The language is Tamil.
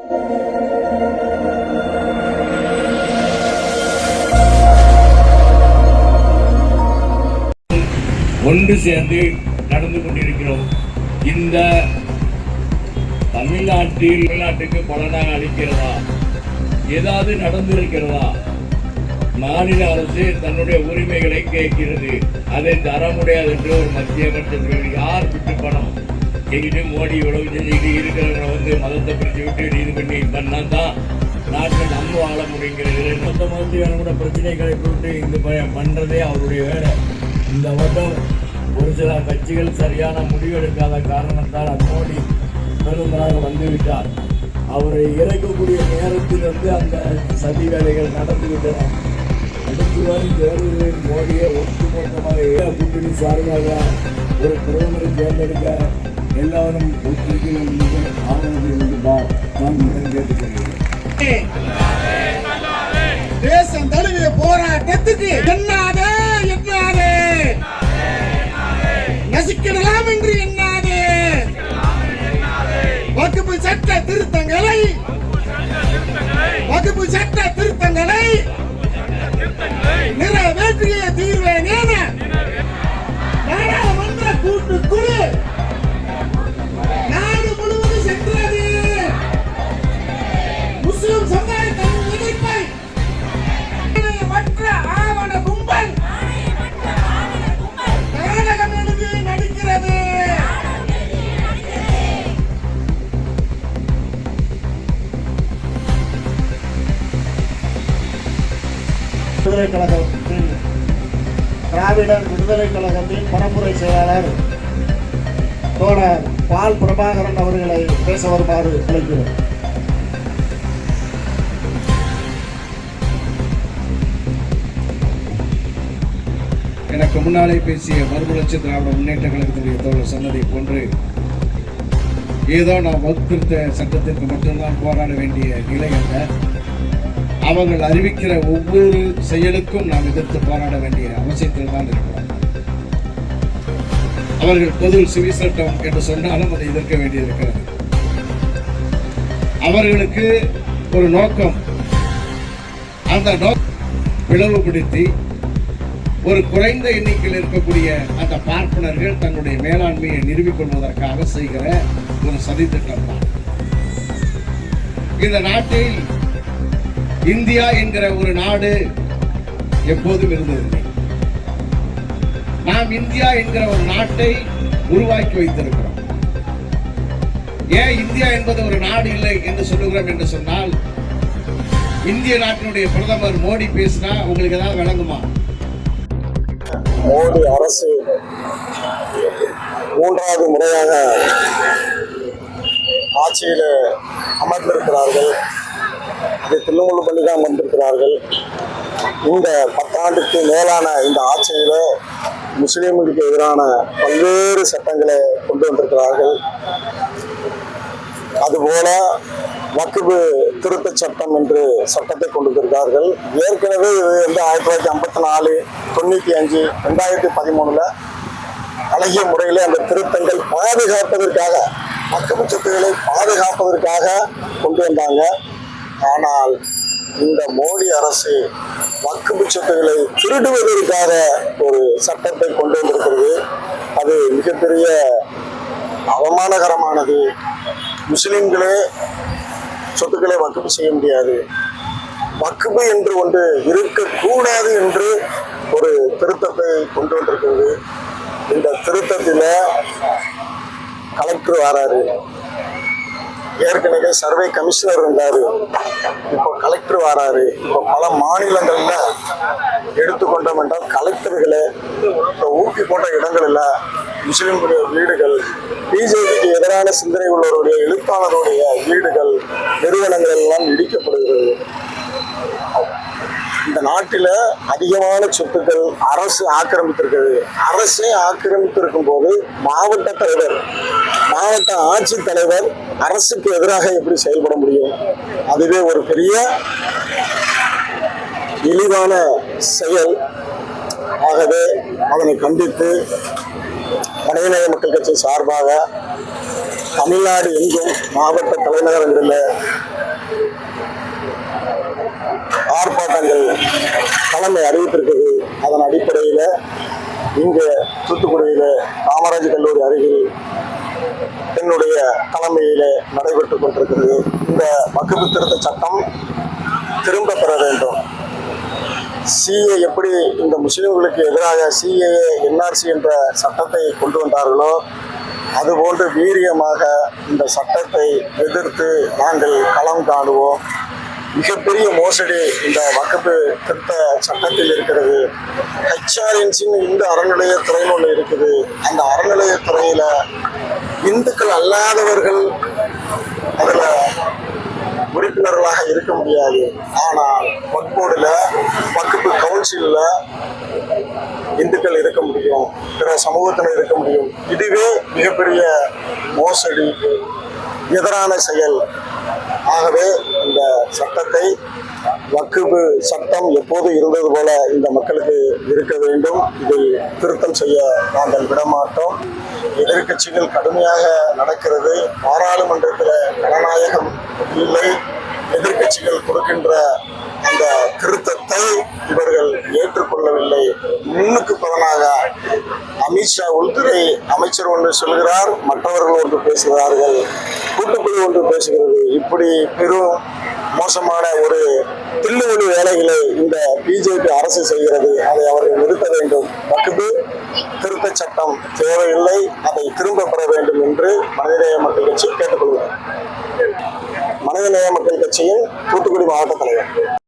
ஒன்று சேர்ந்து நடந்து கொண்டிருக்கிறோம். இந்த தமிழ்நாட்டில் தமிழ்நாட்டுக்கு பலனாக அளிக்கிறதா? ஏதாவது நடந்திருக்கிறதா? மாநில அரசு தன்னுடைய உரிமைகளை கேட்கிறது. அதை தர முடியாது என்று ஒரு மத்திய கட்டத்தில் யார் விட்டு எங்கிட்டு மோடி இவ்வளவு செஞ்சுக்கிட்டு இருக்கிறவங்க வந்து மதத்தை பிரித்து விட்டு இது பண்ணி பண்ணா தான் நாட்டில் நம்ம வாழ முடியுங்கிறது மொத்த மதத்துக்கான கூட பிரச்சனைகளை போட்டு இந்த ப- பண்ணுறதே அவருடைய வேலை. இந்த வருடம் ஒரு சில கட்சிகள் சரியான முடிவெடுக்காத காரணத்தால் மோடி பிரதமராக வந்துவிட்டார். அவரை இறக்கக்கூடிய நேரத்தில் வந்து அந்த சதி வேலைகள் நடந்துவிட்டன. அடுத்து வரும் தேர்தலில் மோடியை கூட்டணி சார்பாக ஒரு பிரதமரை தேர்ந்தெடுக்க எல்லாரும் ஒத்துழைக்க ஆவணத்தில் இருந்தார் நான் கேட்டுக்கொள்கிறேன் தேசம் தழுவிய போராட்டத்துக்கு எண்ணாதே எண்ணாதே. நசிக்கலாம் என்று எண்ணாதே. வகுப்பு சட்ட திருத்த விடுதலை கழகத்தின் திராவிடர் விடுதலை கழகத்தின் பரப்புரை செயலாளர் தோழர் பால் பிரபாகரன் அவர்களை பேச வருமாறு அழைக்கிறோம். எனக்கு முன்னாலே பேசிய மறுமலர்ச்சி திராவிட முன்னேற்ற கழகத்தினுடைய தோழர் சொன்னதை போன்று ஏதோ நான் வகுப்பிருத்த சட்டத்திற்கு மட்டும்தான் போராட வேண்டிய நிலை அல்ல. அவர்கள் அறிவிக்கிற ஒவ்வொரு செயலுக்கும் நாம் எதிர்த்து போராட வேண்டிய அவசியத்தில் தான் இருக்கிறோம். அவர்கள் பொது சிவில் சட்டம் என்று சொன்னாலும் அதை எதிர்க்க வேண்டியிருக்கிறது. அவர்களுக்கு ஒரு நோக்கம். அந்த நோக்கம் பிளவுபடுத்தி ஒரு குறைந்த எண்ணிக்கையில் இருக்கக்கூடிய அந்த பார்ப்பனர்கள் தன்னுடைய மேலாண்மையை நிறுவிக்கொள்வதற்காக செய்கிற ஒரு சதித்திட்டம் தான். இந்த நாட்டில் இந்தியா என்கிற ஒரு நாடு எப்போதும் இருந்ததில்லை. நாம் இந்தியா என்கிற ஒரு நாட்டை உருவாக்கி வைத்திருக்கிறோம். ஏன் இந்தியா என்பது ஒரு நாடு இல்லை என்று சொல்லுகிறோம் என்று சொன்னால் இந்திய நாட்டினுடைய பிரதமர் மோடி பேசினா உங்களுக்கு ஏதாவது விளங்குமா? மோடி அரசு மூன்றாவது முறையாக ஆட்சியில் அமர்ந்திருக்கிறார்கள். அது தில்லுமுள்ளு தான் வந்திருக்கிறார்கள். இந்த பத்தாண்டுக்கு மேலான இந்த ஆட்சியில் முஸ்லீம்களுக்கு எதிரான பல்வேறு சட்டங்களை கொண்டு வந்திருக்கிறார்கள். அதுபோல வக்குபு திருத்தச் சட்டம் என்று சட்டத்தை கொண்டு வந்திருக்கிறார்கள். ஏற்கனவே இது வந்து ஆயிரத்தி தொள்ளாயிரத்தி ஐம்பத்தி நாலு தொண்ணூற்றி அஞ்சு ரெண்டாயிரத்தி பதிமூணுல அழகிய முறையில் அந்த திருத்தங்கள் பாதுகாப்பதற்காக வக்குப்பு சொத்துக்களை பாதுகாப்பதற்காக கொண்டு வந்தாங்க. ஆனால் இந்த மோடி அரசு வக்குப்பு சொத்துக்களை திருடுவதற்காக ஒரு சட்டத்தை கொண்டு வந்திருக்கிறது. அது மிகப்பெரிய அவமானகரமானது. முஸ்லிம்களே சொத்துக்களை வக்குப்பு செய்ய முடியாது. வக்குப்பு என்று ஒன்று இருக்கக்கூடாது என்று ஒரு திருத்தத்தை கொண்டு வந்திருக்கிறது. இந்த திருத்தத்தில் கலெக்டர் வராரு. ஏற்கனவே சர்வே கமிஷனர் இருந்தார். இப்போ கலெக்டர் வராரு. இப்போ பல மாநிலங்கள்ல எடுத்துக்கொண்டோம் என்றால் கலெக்டர்களை இப்போ ஊக்கி போட்ட இடங்களில் முஸ்லிம் வீடுகள் பிஜேபிக்கு எதிரான சிந்தனை உள்ளவருடைய எழுத்தாளருடைய வீடுகள் நிறுவனங்கள் எல்லாம் இடிக்கப்படுகிறது. இந்த நாட்டில் அதிகமான சொத்துக்கள் அரசு ஆக்கிரமித்திருக்கிறது. அரசே ஆக்கிரமித்திருக்கும் போது மாவட்ட தலைவர் மாவட்ட ஆட்சித்தலைவர் அரசுக்கு எதிராக எப்படி செயல்பட முடியும்? அதுவே ஒரு பெரிய இழிவான செயல். ஆகவே அதனை கண்டித்து மனிதநேய மக்கள் கட்சி சார்பாக தமிழ்நாடு எங்கும் மாவட்ட தலைநகரங்களில் ஆர்ப்பாட்டங்கள் தலைமை அறிவித்திருக்கிறது. அதன் அடிப்படையில் இங்கே தூத்துக்குடியில் காமராஜ் கல்லூரி அருகில் என்னுடைய தலைமையிலே நடைபெற்றுக் கொண்டிருக்கிறது. இந்த வகுப்பு திருத்த சட்டம் திரும்ப பெற வேண்டும். சிஏ எப்படி இந்த முஸ்லிம்களுக்கு எதிராக சிஏ என்ஆர்சி என்ற சட்டத்தை கொண்டு வந்தார்களோ அதுபோன்று வீரியமாக இந்த சட்டத்தை எதிர்த்து நாங்கள் களம் காணுவோம். மிகப்பெரிய மோசடி இந்த வகுப்பு திருத்த சட்டத்தில் இருக்கிறது. ஹெச்ஆர்என்சின்னு இந்த அறநிலையத்துறைன்னு ஒன்று இருக்குது. அந்த அறநிலையத்துறையில் இந்துக்கள் அல்லாதவர்கள் அதில் உறுப்பினர்களாக இருக்க முடியாது. ஆனால் வக்போர்டில் வக்குப்பு கவுன்சிலில் இந்துக்கள் இருக்க முடியும். பிற சமூகத்தினர் இருக்க முடியும். இதுவே மிகப்பெரிய மோசடி எதிரான செயல். ஆகவே இந்த சட்டத்தை வக்குபு சட்டம் எப்போது இருந்தது போல இந்த மக்களுக்கு இருக்க வேண்டும். இதை திருத்தம் செய்ய நாங்கள் விடமாட்டோம். எதிர்க்கட்சிகள் கடுமையாக நடக்கிறது. பாராளுமன்றத்தில் ஜனநாயகம் இல்லை. எதிர்க்கட்சிகள் கொடுக்கின்ற அந்த திருத்தத்தை இவர்கள் ஏற்றுக்கொள்ளவில்லை. முன்னுக்கு பலனாக அமித்ஷா உள்துறை அமைச்சர் ஒன்று சொல்கிறார். மற்றவர்கள் ஒன்று பேசுகிறார்கள். கூட்டுக்குழு ஒன்று பேசுகிறது. இப்படி பெரும் மோசமான ஒரு தில்லுவலி வேலைகளை இந்த பிஜேபி அரசு செய்கிறது அதை அவர்கள் நிறுத்த வேண்டும். வகுப்பு திருத்த சட்டம் தேவையில்லை அதை திரும்ப பெற வேண்டும் என்று மனிதநேய மக்கள் கட்சி கேட்டுக்கொள்கிறார் மனிதநேய மக்கள் கட்சியின் தூத்துக்குடி மாவட்ட தலைவர்.